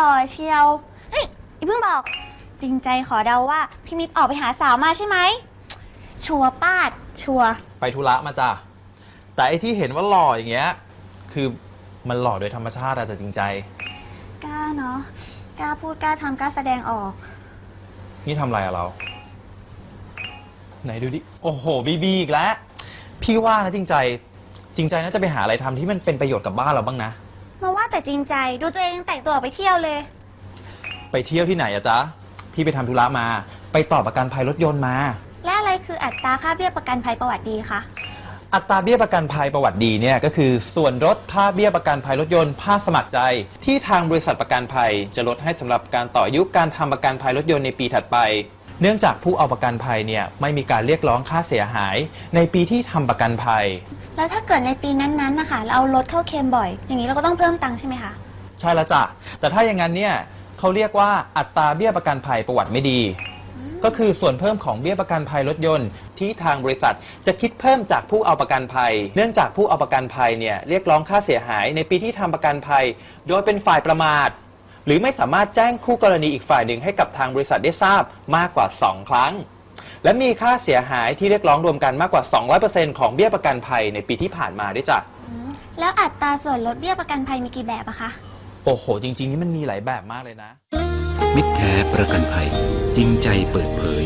ล่อเชียวเอ้ยอย่าเพิ่งบอก จริงใจขอเดาว่าพี่มิตรออกไปหาสาวมาใช่ไหม ชัวร์ป้าด ชัวร์ไปธุระมาจ้ะแต่ไอที่เห็นว่าหล่ออย่างเงี้ย คือมันหล่อโดยธรรมชาติอะแต่จริงใจ กล้าเนาะ กล้าพูดกล้าทำกล้าแสดงออก นี่ทำอะไรอะเรา ไหนดูดิ โอ้โห บีบีอีกแล้ว พี่ว่านะจริงใจ จริงใจน่าจะไปหาอะไรทำที่มันเป็นประโยชน์กับบ้านเราบ้างนะ มาว่าแต่จริงใจดูตัวเองแต่งตัวออกไปเที่ยวเลย ไปเที่ยวที่ไหนอะจ๊ะ พี่ไปทำธุระมา ไปต่อประกันภัยรถยนต์มา และอะไรคืออัตราค่าเบี้ยประกันภัยประวัติดีคะ อัตราเบี้ยประกันภัยประวัติดีเนี่ยก็คือส่วนลดค่าเบี้ยประกันภัยรถยนต์ภาคสมัครใจ ที่ทางบริษัทประกันภัยจะลดให้สำหรับการต่ออายุการทำประกันภัยรถยนต์ในปีถัดไป เนื่องจากผู้เอาประกันภัยเนี่ยไม่มีการเรียกร้องค่าเสียหาย ในปีที่ทำประกันภัย แล้วถ้าเกิดในปีนั้นๆนะคะเราเอารถเข้าเคลมบ่อย อย่างนี้เราก็ต้องเพิ่มตังค์ใช่ไหมคะใช่แล้วจ้ะ แต่ถ้าอย่างนั้นเนี่ยเขาเรียกว่าอัตราเบี้ยประกันภัยประวัติไม่ดี ก็คือส่วนเพิ่มของเบี้ยประกันภัยรถยนต์ ที่ทางบริษัทจะคิดเพิ่มจากผู้เอาประกันภัย เนื่องจากผู้เอาประกันภัยเนี่ยเรียกร้องค่าเสียหายในปีที่ทำประกันภัย โดยเป็นฝ่ายประมาท หรือไม่สามารถแจ้งคู่กรณีอีกฝ่ายหนึ่งให้กับทางบริษัทได้ทราบมากกว่า 2 ครั้ง และมีค่าเสียหายที่เรียกร้องรวมกันมากกว่า 200%ของเบี้ยประกันภัยในปีที่ผ่านมาด้วยจ้ะ แล้วอัตราส่วนลดเบี้ยประกันภัยมีกี่แบบอะคะ โอ้โห จริง ๆ นี่มันมีหลายแบบมากเลยนะ มิตรแท้ประกันภัย จริงใจเปิดเผย